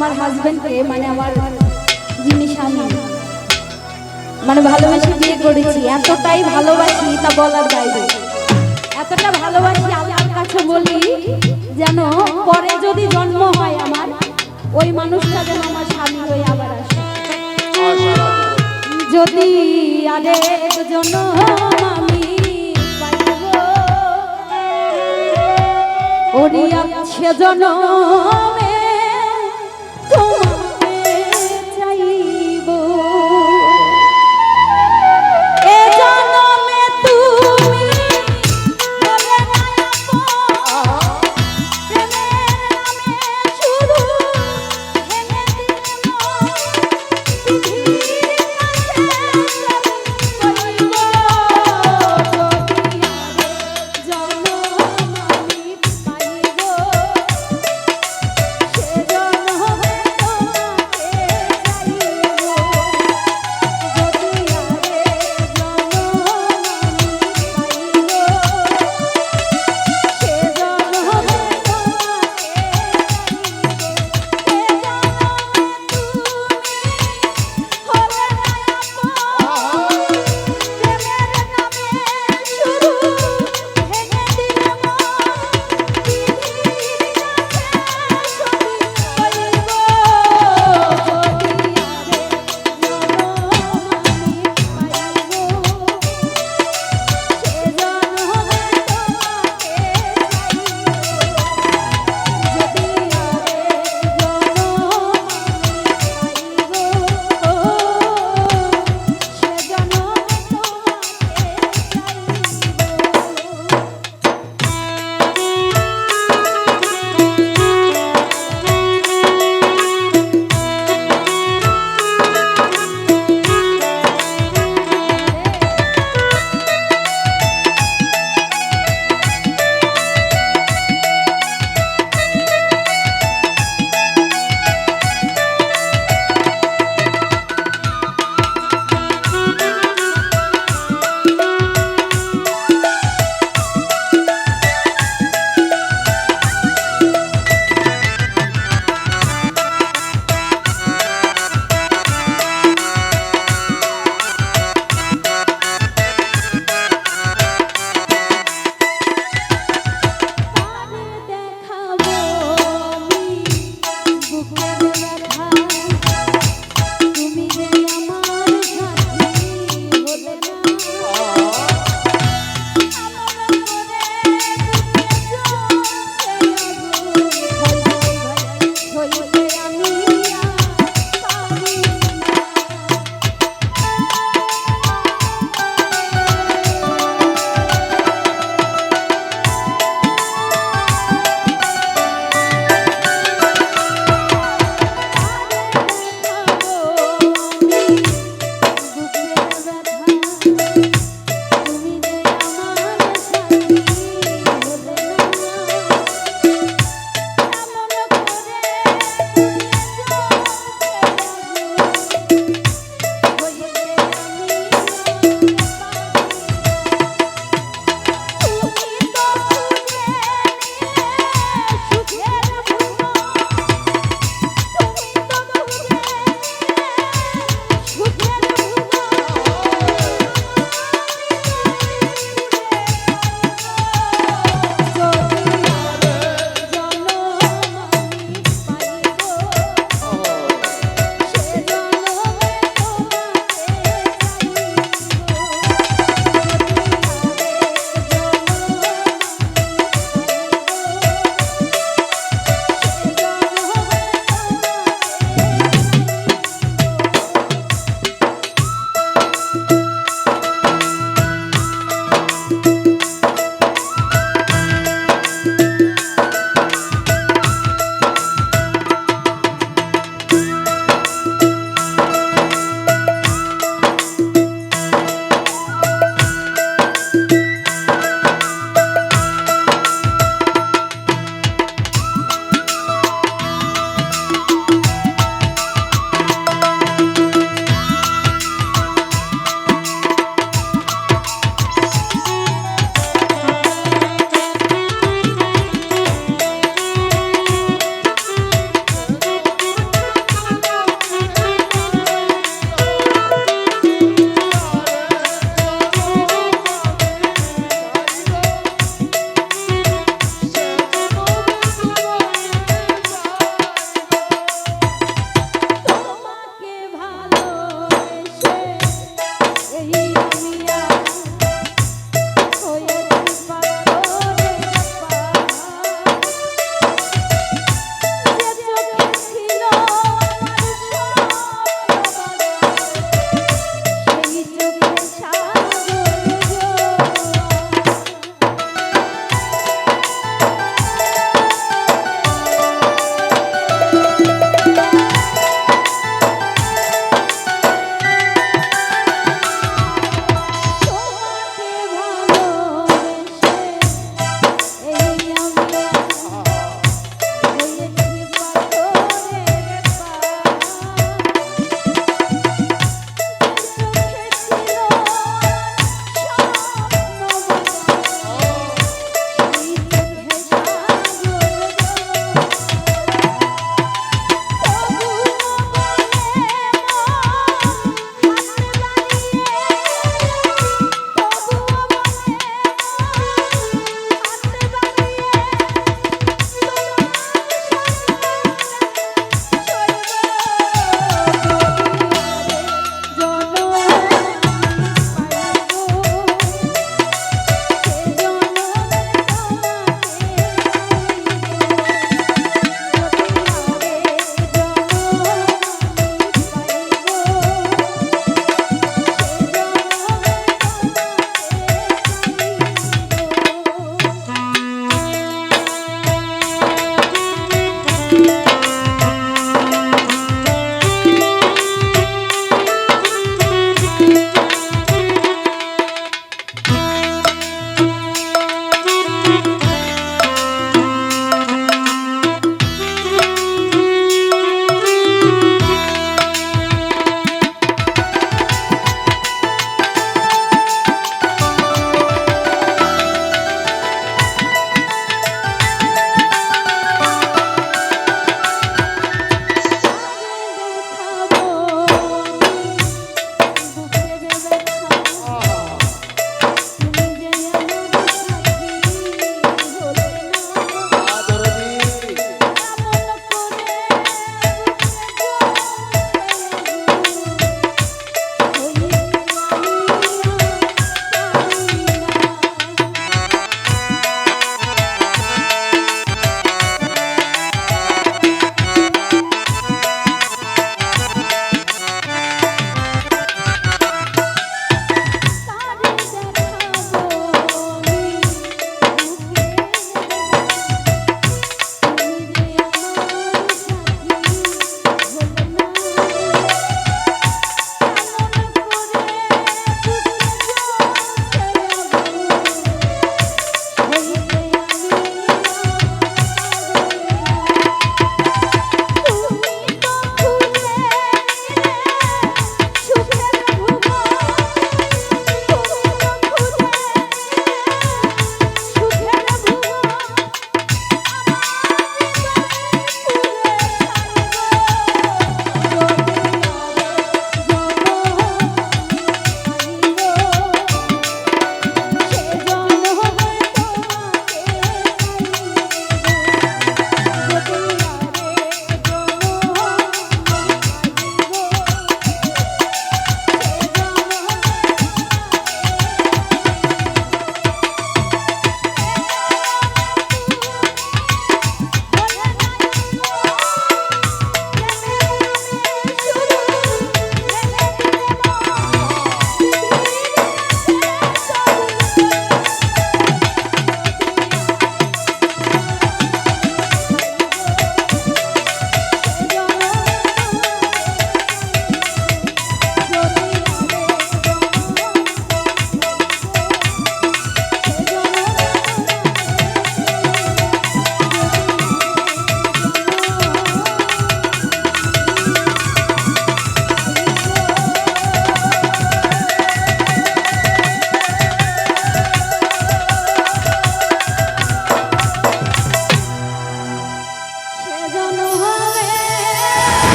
আমার হাজবেন্ডকে মানে আমার যিনি স্বামী মানে ভালোবেসে বিয়ে করেছি, এতটাই ভালোবাসি তা বলার বাইরে। এতটা ভালোবাসি আল্লাহর কাছে বলি যেন পরে যদি জন্ম হয় আমার, ওই মানুষটা যেন আমার স্বামী হয়ে আবার আসে। যদি আরেক জন্য আমি পাইব, ওরি আছে জনমে তোমার